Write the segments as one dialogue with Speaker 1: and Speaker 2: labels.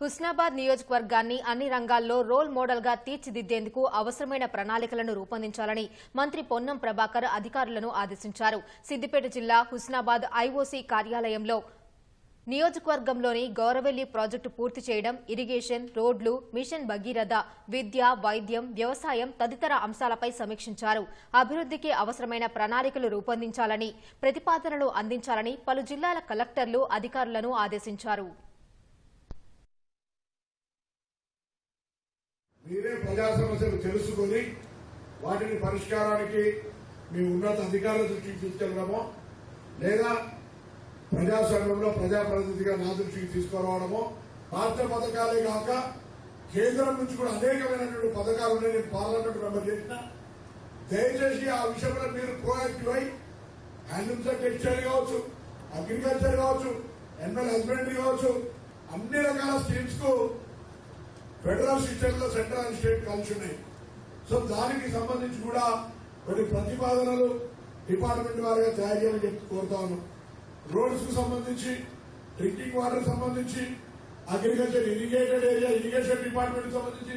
Speaker 1: హుస్నాబాద్ నియోజకవర్గాన్ని అన్ని రంగాల్లో రోల్ మోడల్గా తీర్చిదిద్దేందుకు అవసరమైన ప్రణాళికలను రూపొందించాలని మంత్రి పొన్నం ప్రభాకర్ అధికారులను ఆదేశించారు. సిద్దిపేట జిల్లా హుస్నాబాద్ ఐఓసీ కార్యాలయంలో నియోజకవర్గంలోని గౌరవెల్లి ప్రాజెక్టు పూర్తి చేయడం ఇరిగేషన్ రోడ్లు మిషన్ భగీరథ విద్య వైద్యం వ్యవసాయం తదితర అంశాలపై సమీక్షించారు. అభివృద్ధికి అవసరమైన ప్రణాళికలు రూపొందించాలని ప్రతిపాదనలు అందించాలని పలు జిల్లాల కలెక్టర్లు అధికారులను ఆదేశించారు.
Speaker 2: మీరే ప్రజా సమస్యలు తెలుసుకొని వాటిని పరిష్కారానికి మీ ఉన్నత అధికారుల దృష్టికి తీసుకెళ్ళడమో లేదా ప్రజాస్వామ్యంలో ప్రజాప్రతినిధిగా నా దృష్టికి తీసుకురావడమో రాష్ట్ర పథకాలే కాక కేంద్రం నుంచి కూడా అనేకమైనటువంటి పథకాలు నేను పార్లమెంట్ మెంబర్ చేసిన దయచేసి ఆ విషయంలో మీరు ప్రోయాక్టివ్ అయి హ్యాండ్లూమ్స్ టెక్స్టైల్ కావచ్చు అగ్రికల్చర్ కావచ్చు ఎన్ఎల్ హస్బెండరీ కావచ్చు అన్ని రకాల స్కీమ్స్కు ఫెడరల్ సిస్టమ్లో సెంట్రల్ అండ్ స్టేట్ కలిసి ఉన్నాయి సో దానికి సంబంధించి కూడా కొన్ని ప్రతిపాదనలు డిపార్ట్మెంట్ వారిగా తయారు చేయాలని చెప్పి కోరుతా ఉన్నాం. రోడ్స్కు సంబంధించి డ్రింకింగ్ వాటర్ సంబంధించి agriculture irrigated area irrigation department సంబంధించి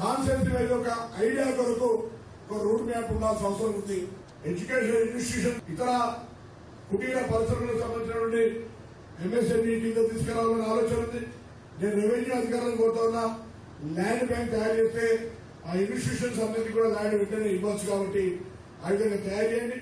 Speaker 2: కాన్సెప్ట్ మీద ఒక ఐడియా కొరకు ఒక రూట్ మ్యాప్ ఉండాల్సిన అవసరం ఉంది. ఎడ్యుకేషన్ ఇన్స్టిట్యూషన్ ఇతర కుటీర పరిశ్రమలకు సంబంధించినటువంటి ఎంఎస్ఎంఈ కింద తీసుకురావాలని ఆలోచన ఉంది. నేను రెవెన్యూ అధికారులను కోరుతా ఉన్నా ల్యాండ్ బ్యాంక్ తయారు చేస్తే ఆ ఇన్స్టిట్యూషన్స్ అందరికీ కూడా ల్యాండ్ వెంటనే ఇవ్వచ్చు కాబట్టి ఆ విధంగా తయారు చేయండి.